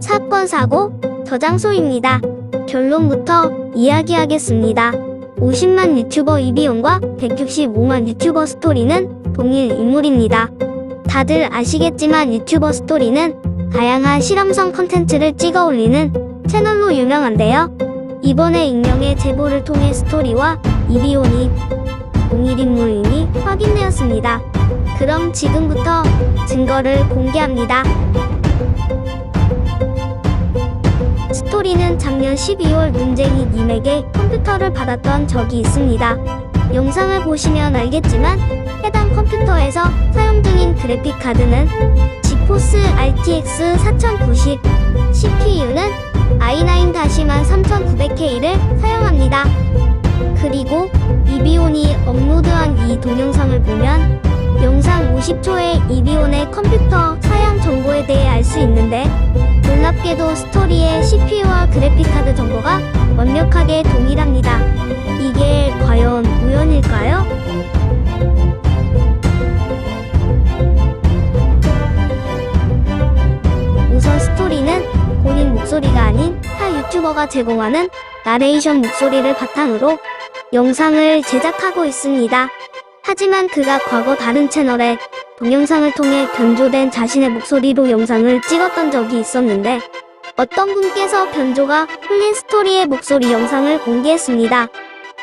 사건 사고 저장소입니다. 결론부터 이야기하겠습니다. 50만 유튜버 이비용과 165만 유튜버 스토리는 동일 인물입니다. 다들 아시겠지만 유튜버 스토리는 다양한 실험성 컨텐츠를 찍어 올리는 채널로 유명한데요. 이번에 익명의 제보를 통해 스토리와 이비온이 동일 인물임이 확인되었습니다. 그럼 지금부터 증거를 공개합니다. 스토리는 작년 12월 문쟁이 님에게 컴퓨터를 받았던 적이 있습니다. 영상을 보시면 알겠지만 해당 컴퓨터에서 사용 중인 그래픽 카드는 지포스 RTX 4090, CPU는 i9-13900K를 사용합니다. 그리고 이비온이 업로드한 이 동영상을 보면 영상 50초의 이비온의 컴퓨터 사양 정보에 대해 알 수 있는데 놀랍게도 스토리의 CPU와 그래픽카드 정보가 완벽하게 동일합니다. 이게 과연 우연일까요? 우선 스토리는 본인 목소리가 아닌 타 유튜버가 제공하는 나레이션 목소리를 바탕으로 영상을 제작하고 있습니다. 하지만 그가 과거 다른 채널에 동영상을 통해 변조된 자신의 목소리로 영상을 찍었던 적이 있었는데 어떤 분께서 변조가 풀린 스토리의 목소리 영상을 공개했습니다.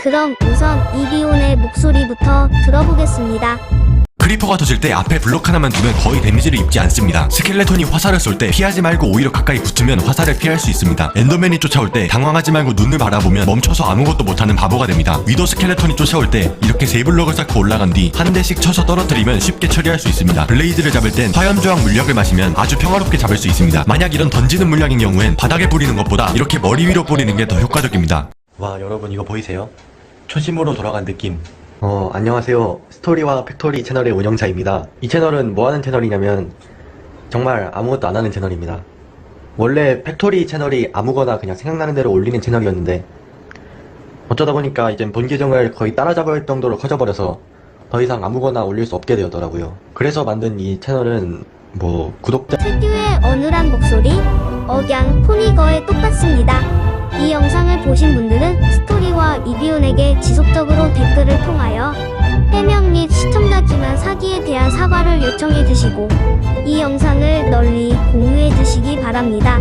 그럼 우선 이비온의 목소리부터 들어보겠습니다. 크리퍼가 터질 때 앞에 블록 하나만 두면 거의 데미지를 입지 않습니다. 스켈레톤이 화살을 쏠 때 피하지 말고 오히려 가까이 붙으면 화살을 피할 수 있습니다. 엔더맨이 쫓아올 때 당황하지 말고 눈을 바라보면 멈춰서 아무것도 못하는 바보가 됩니다. 위도 스켈레톤이 쫓아올 때 이렇게 세 블록을 쌓고 올라간 뒤 한 대씩 쳐서 떨어뜨리면 쉽게 처리할 수 있습니다. 블레이드를 잡을 땐 화염 저항 물약을 마시면 아주 평화롭게 잡을 수 있습니다. 만약 이런 던지는 물약인 경우엔 바닥에 뿌리는 것보다 이렇게 머리 위로 뿌리는 게 더 효과적입니다. 와 여러분 이거 보이세요? 초심으로 돌아간 느낌 어 안녕하세요. 스토리와 팩토리 채널의 운영자입니다. 이 채널은 뭐 하는 채널이냐면 정말 아무것도 안 하는 채널입니다. 원래 팩토리 채널이 아무거나 그냥 생각나는 대로 올리는 채널이었는데 어쩌다 보니까 이제 본 계정을 거의 따라잡을 정도로 커져버려서 더 이상 아무거나 올릴 수 없게 되었더라고요. 그래서 만든 이 채널은 뭐 구독자 특유의 어눌한 목소리, 억양, 거의 똑같습니다. 이 영상을 보신 분들은 스토리와 이비온에게 지속적으로 댓글을 통하여 해명 및 시청자 기만 사기에 대한 사과를 요청해 주시고 이 영상을 널리 공유해 주시기 바랍니다.